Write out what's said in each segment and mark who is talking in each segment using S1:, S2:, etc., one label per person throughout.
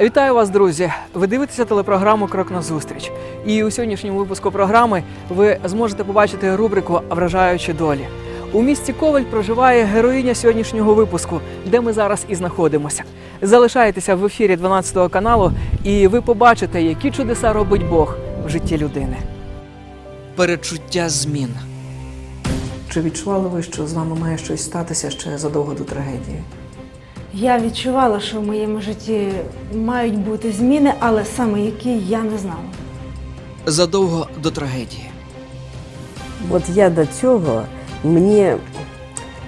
S1: Вітаю вас, друзі! Ви дивитеся телепрограму Крок на зустріч. І у сьогоднішньому випуску програми ви зможете побачити рубрику Вражаючі долі. У місті Коваль проживає героїня сьогоднішнього випуску, де ми зараз і знаходимося. Залишайтеся в ефірі 12 каналу, і ви побачите, які чудеса робить Бог в житті людини. Перечуття змін. Чи відчували ви, що з вами має щось статися ще задовго до трагедії?
S2: Я відчувала, що в моєму житті мають бути зміни, але саме які я не знала.
S1: Задовго до трагедії.
S3: От я до цього мені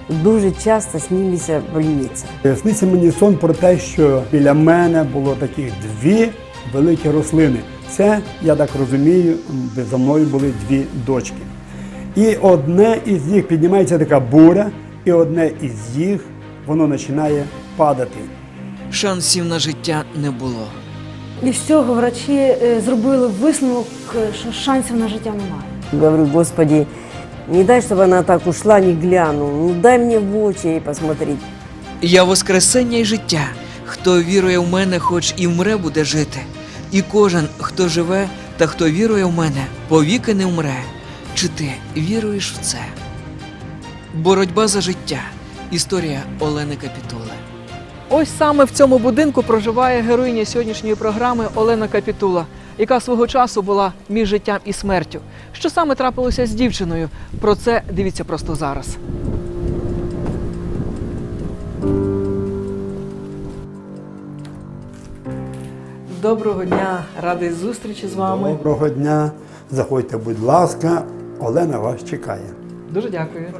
S3: дуже часто снилися больниці.
S4: Сниться мені сон про те, що біля мене було таких дві великі рослини. Це, я так розумію, за мною були дві дочки. І одне із них піднімається така буря, і одне із їх воно починає падати.
S1: Шансів на життя не було.
S2: І з цього врачі е, зробили висновок, е, що шансів на життя немає.
S3: Говорю, Господи, не дай, чтобы она так ушла, не гляну. Ну дай мне в очі її посмотреть.
S1: Я воскресення й життя. Хто вірує в мене, хоч і вмре, буде жити. І кожен, хто живе та хто вірує в мене, повіки не вмре. Чи ти віруєш в це? Боротьба за життя. Історія Олени Капітули. Ось саме в цьому будинку проживає героїня сьогоднішньої програми Олена Капітула, яка свого часу була між життям і смертю. Що саме трапилося з дівчиною? Про це дивіться просто зараз. Доброго дня, радий зустрічі з вами.
S4: Доброго дня. Заходьте, будь ласка, Олена вас чекає.
S1: Дуже дякую.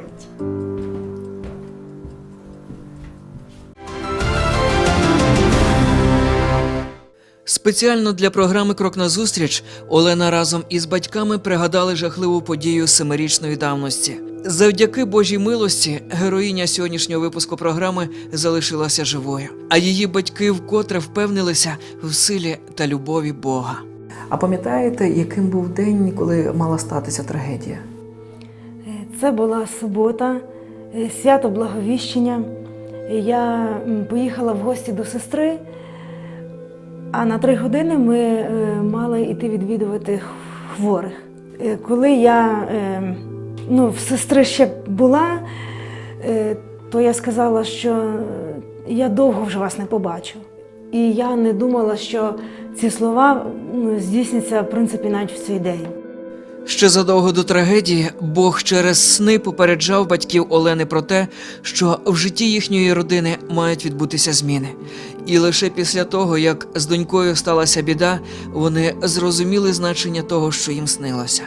S1: Спеціально для програми Крок на зустріч Олена разом із батьками пригадали жахливу подію семирічної давності. Завдяки Божій милості героїня сьогоднішнього випуску програми залишилася живою, а її батьки вкотре впевнилися в силі та любові Бога. А пам'ятаєте, яким був день, коли мала статися трагедія?
S2: Е, Це була субота, е, свято Благовіщення. Я поїхала в гості до сестри, а на три години ми е, мали йти відвідувати хворих. Е, Коли я е, ну, в сестри ще була, то я сказала, що я довго вже вас не побачу. І я не думала, що ці слова ну, здійсняться в принципі навіть в цей день.
S1: Ще задовго до трагедії Бог через сни попереджав батьків Олени про те, що в житті їхньої родини мають відбутися зміни. І лише після того, як з донькою сталася біда, вони зрозуміли значення того, що їм снилося.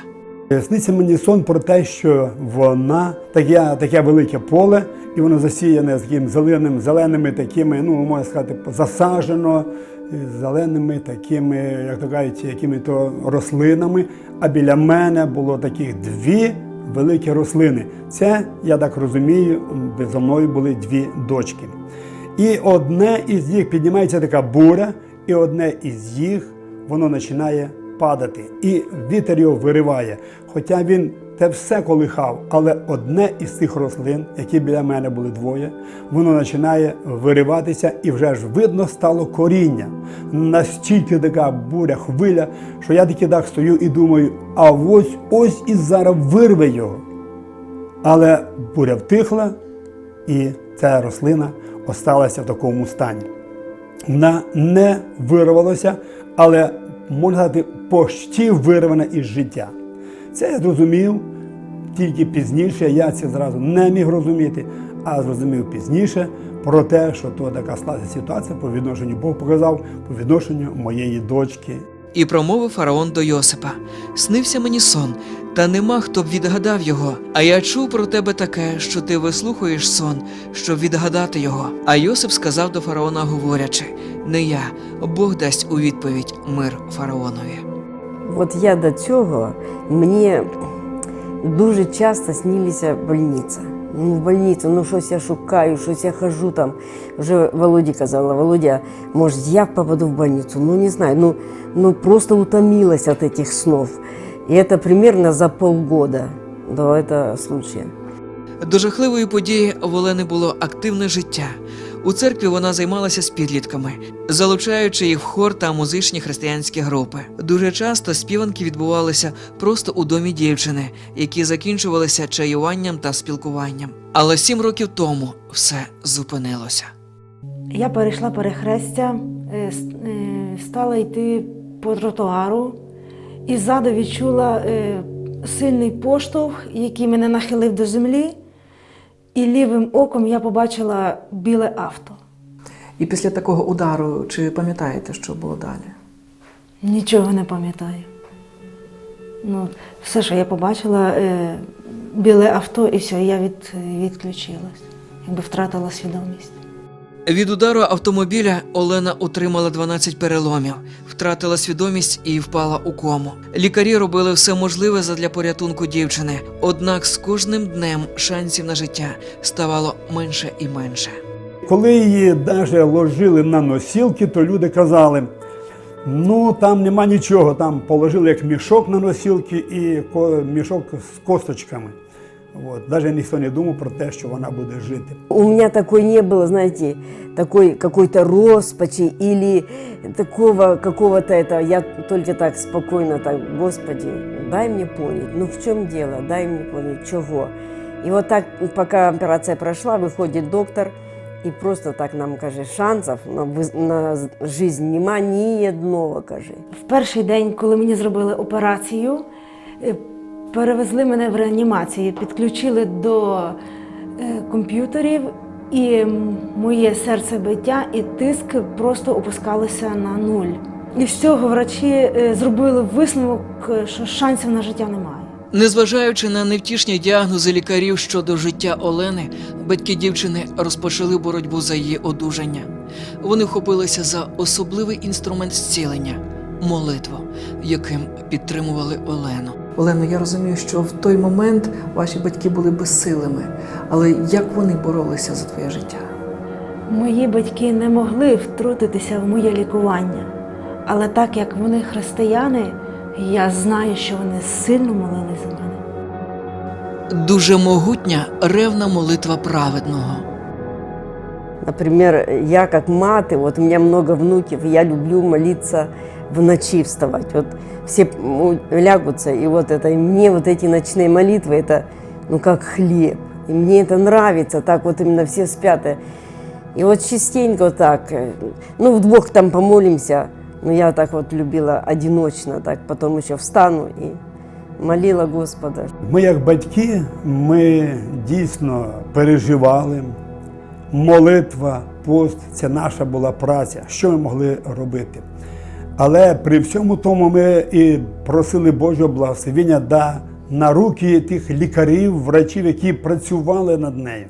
S4: Сниться мені сон про те, що вона таке, таке велике поле, і воно засіяне з таким зеленим, зеленими такими, ну можна сказати, засаджено е, зеленими такими, як то кажуть, якими то рослинами. А біля мене було таких дві великі рослини. Це, я так розумію, за мною були дві дочки. І одне із їх піднімається така буря, і одне із їх воно починає падати. І вітер його вириває. Хоча він те все колихав, але одне із цих рослин, які біля мене були двоє, воно починає вириватися, і вже ж видно стало коріння. Настільки така буря, хвиля, що я таки так стою і думаю, а ось ось і зараз вирве його. Але буря втихла, і ця рослина осталася в такому стані. Вона не вирвалася, але можна сказати, почти вирвана із життя. Це я зрозумів тільки пізніше. Я це зразу не міг розуміти, а зрозумів пізніше про те, що то така склалася ситуація по відношенню Бог показав по відношенню моєї дочки
S1: І промовив фараон до Йосипа: Снився мені сон, та нема хто б відгадав його. А я чув про тебе таке, що ти вислухаєш сон, щоб відгадати його. А Йосип сказав до фараона, говорячи: Не я, Бог дасть у відповідь мир фараонові.
S3: От я до цього мені дуже часто снилися больниця. Ну, в больницю, ну щось я шукаю, щось я хожу там. Вже Володі казала, Володя, може, я попаду в больницу? Ну, не знаю, ну, ну просто утомилась от этих снов. И это примерно за полгода до этого случая.
S1: До жахливої події в Олени було активне життя. У церкві вона займалася з підлітками, залучаючи їх в хор та музичні християнські групи. Дуже часто співанки відбувалися просто у домі дівчини, які закінчувалися чаюванням та спілкуванням. Але сім років тому все зупинилося.
S2: Я перейшла перехрестя, е, е, стала йти по тротуару і ззаду відчула е, сильний поштовх, який мене нахилив до землі, і лівим оком я побачила біле авто.
S5: І після такого удару, чи пам'ятаєте, що було далі?
S2: Нічого не пам'ятаю. Ну, все, що я побачила, е, біле авто, і все, я від, відключилась, якби втратила свідомість.
S1: Від удару автомобіля Олена отримала 12 переломів, втратила свідомість і впала у кому. Лікарі робили все можливе задля порятунку дівчини. Однак з кожним днем шансів на життя ставало менше і менше.
S4: Коли її навіть ложили на носілки, то люди казали: ну там нема нічого, там положили як мішок на носілки і мішок з косточками. От. Навіть ніхто не думав про те, що вона буде жити.
S3: У меня такой не было, знаете, такой какой-то роспачи или такого какого-то этого. Я только так спокойно так, Господи, дай мне понять, ну в чем дело, дай мне понять, чего. И вот так, пока операция прошла, выходит доктор, и просто так нам каже, шансов на, виз- на жизнь нема ні одного, каже.
S2: В перший день, коли мені зробили операцію, е, перевезли мене в реанімацію, підключили до е, комп'ютерів, і моє серцебиття і тиск просто опускалися на нуль. І з цього врачі е, зробили висновок, е, що шансів на життя немає.
S1: Незважаючи на невтішні діагнози лікарів щодо життя Олени, батьки дівчини розпочали боротьбу за її одужання. Вони вхопилися за особливий інструмент зцілення молитву, яким підтримували Олену.
S5: Олено, я розумію, що в той момент ваші батьки були безсилими, але як вони боролися за твоє життя?
S2: Мої батьки не могли втрутитися в моє лікування, але так як вони християни, я знаю, що вони сильно молились за мене.
S1: Дуже могутня ревна молитва праведного.
S3: Например, я как маты, вот у меня много внуков, я люблю молиться в ночи вставать. Вот все лягутся, и вот это, и мне вот эти ночные молитвы, это ну как хлеб. И мне это нравится, так вот именно все спят. и- вот частенько так, ну вдвох там помолимся, но я так вот любила одиночно, так потом еще встану и молила Господа,
S4: Ми, як батьки, ми дійсно переживали. Молитва, пост це наша була праця. Що ми могли робити? Але при всьому тому ми і просили Божого благословення да, на руки тих лікарів, врачів, які працювали над нею.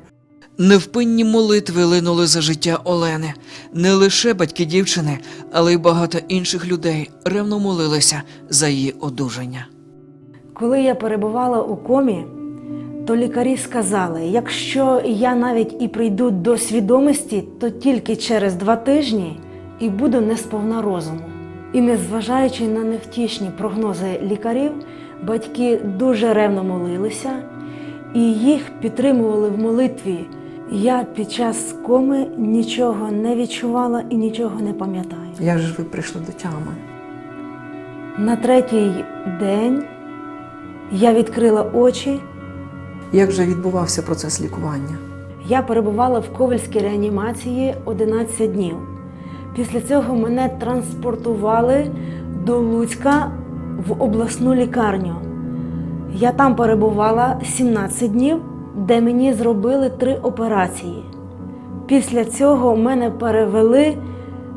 S1: Невпинні молитви линули за життя Олени. Не лише батьки дівчини, але й багато інших людей ревно молилися за її одужання.
S2: Коли я перебувала у комі, то лікарі сказали, якщо я навіть і прийду до свідомості, то тільки через два тижні і буду не сповна розуму. І незважаючи на невтішні прогнози лікарів, батьки дуже ревно молилися і їх підтримували в молитві. Я під час коми нічого не відчувала і нічого не пам'ятаю.
S5: Як ж ви прийшли до тями?
S2: На третій день я відкрила очі.
S5: Як же відбувався процес лікування?
S2: Я перебувала в ковальській реанімації 11 днів. Після цього мене транспортували до Луцька в обласну лікарню. Я там перебувала 17 днів, де мені зробили три операції. Після цього мене перевели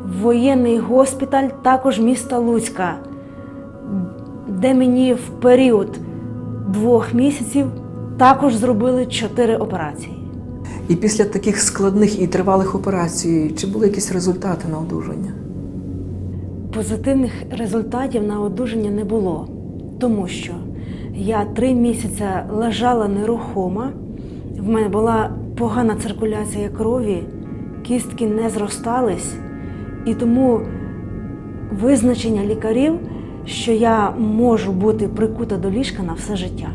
S2: в воєнний госпіталь, також міста Луцька, де мені в період двох місяців також зробили чотири операції.
S5: І після таких складних і тривалих операцій, чи були якісь результати на одужання?
S2: Позитивних результатів на одужання не було, тому що я три місяці лежала нерухома, в мене була погана циркуляція крові, кістки не зростались, і тому визначення лікарів, що я можу бути прикута до ліжка на все життя.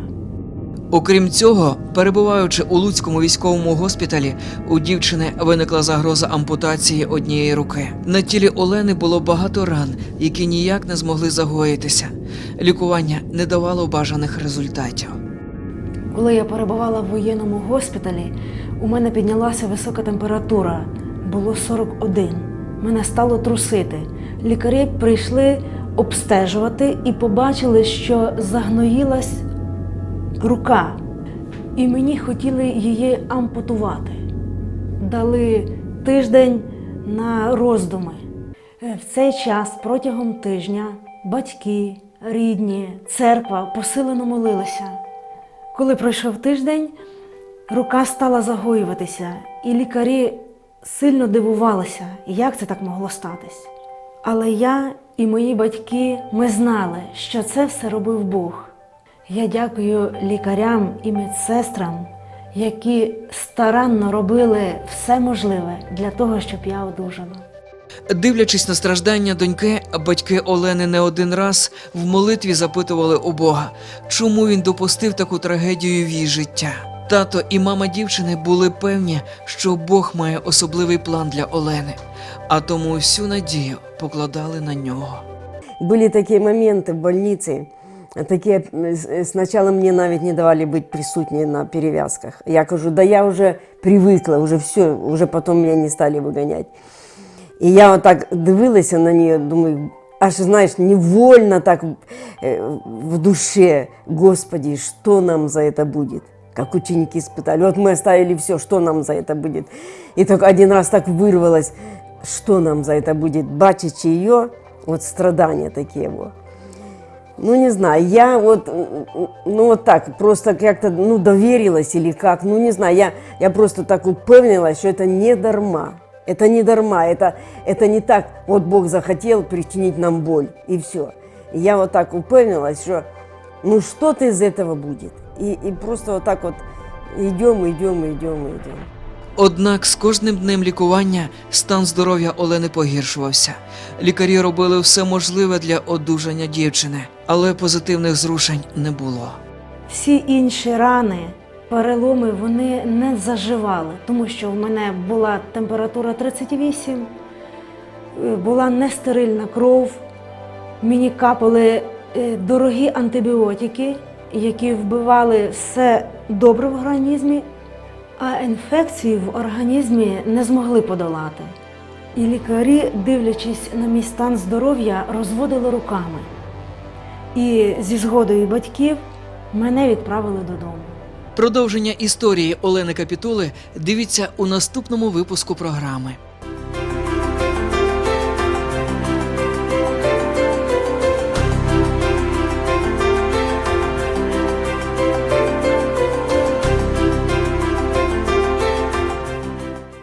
S1: Окрім цього, перебуваючи у Луцькому військовому госпіталі, у дівчини виникла загроза ампутації однієї руки. На тілі Олени було багато ран, які ніяк не змогли загоїтися. Лікування не давало бажаних результатів.
S2: Коли я перебувала в воєнному госпіталі, у мене піднялася висока температура. Було 41. Мене стало трусити. Лікарі прийшли обстежувати і побачили, що загноїлась рука. І мені хотіли її ампутувати. Дали тиждень на роздуми. Е, В цей час протягом тижня батьки, рідні, церква посилено молилися. Коли пройшов тиждень, рука стала загоюватися, і лікарі сильно дивувалися, як це так могло статись. Але я і мої батьки ми знали, що це все робив Бог. Я дякую лікарям і медсестрам, які старанно робили все можливе для того, щоб я одужала.
S1: Дивлячись на страждання доньки, батьки Олени не один раз в молитві запитували у Бога, чому він допустив таку трагедію в її життя. Тато і мама дівчини були певні, що Бог має особливий план для Олени, а тому всю надію покладали на нього.
S3: Были такие моменты в больнице, такие, э, с- сначала мне навіть не давали быть присутней на перевязках. Я кажу, да я уже привыкла, уже все, уже потом меня не стали выгонять. І я отак дивилася на нее, думаю, аж знаєш, невольно так э, в душе, Господи, что нам за это будет? Как ученики испытали. Вот мы оставили все, что нам за это будет? И так один раз так вырвалось, что нам за это будет? Бачачи ее, вот страдания такие вот. Ну, не знаю, я вот, м, м, ну, вот так, просто как-то, ну, доверилась или как, ну, не знаю, я, я просто так упевнилась, что это не дарма. Это не дарма, это, это не так, вот Бог захотел причинить нам боль, и все. И я вот так упевнилась, что, ну, что-то из этого будет. И, и просто вот так вот идем, идем, идем, идем.
S1: Однак з кожним днем лікування стан здоров'я Олени погіршувався. Лікарі робили все можливе для одужання дівчини, але позитивних зрушень не було.
S2: Всі інші рани, переломи, вони не заживали, тому що в мене була температура 38, е, була нестерильна кров, мені капали е, дорогі антибіотики, які вбивали все добре в організмі, а інфекції в організмі не змогли подолати. І лікарі, дивлячись на мій стан здоров'я, розводили руками. І зі згодою батьків мене відправили додому.
S1: Продовження історії Олени Капітули дивіться у наступному випуску програми.